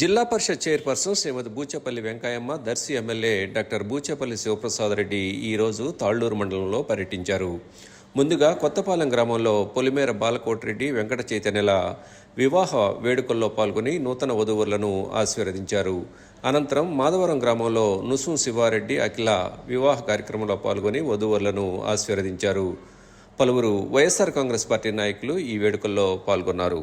Zilla Parishad chairperson Srimathi Buchepalli Venkayamma Darsi MLA doctor Buchepalli Sivaprasad Reddy ఈరోజు తాళ్ళూరు మండలంలో పర్యటించారు. ముందుగా కొత్తపాలెం గ్రామంలో పొలిమేర బాలకోటిరెడ్డి వెంకట చైతన్యల వివాహ వేడుకల్లో పాల్గొని నూతన వధువులను ఆశీర్వదించారు. అనంతరం మాధవరం గ్రామంలో నుసుం శివారెడ్డి అఖిల వివాహ కార్యక్రమంలో పాల్గొని వధువులను ఆశీర్వదించారు. పలువురు వైఎస్ఆర్ కాంగ్రెస్ పార్టీ నాయకులు ఈ వేడుకల్లో పాల్గొన్నారు.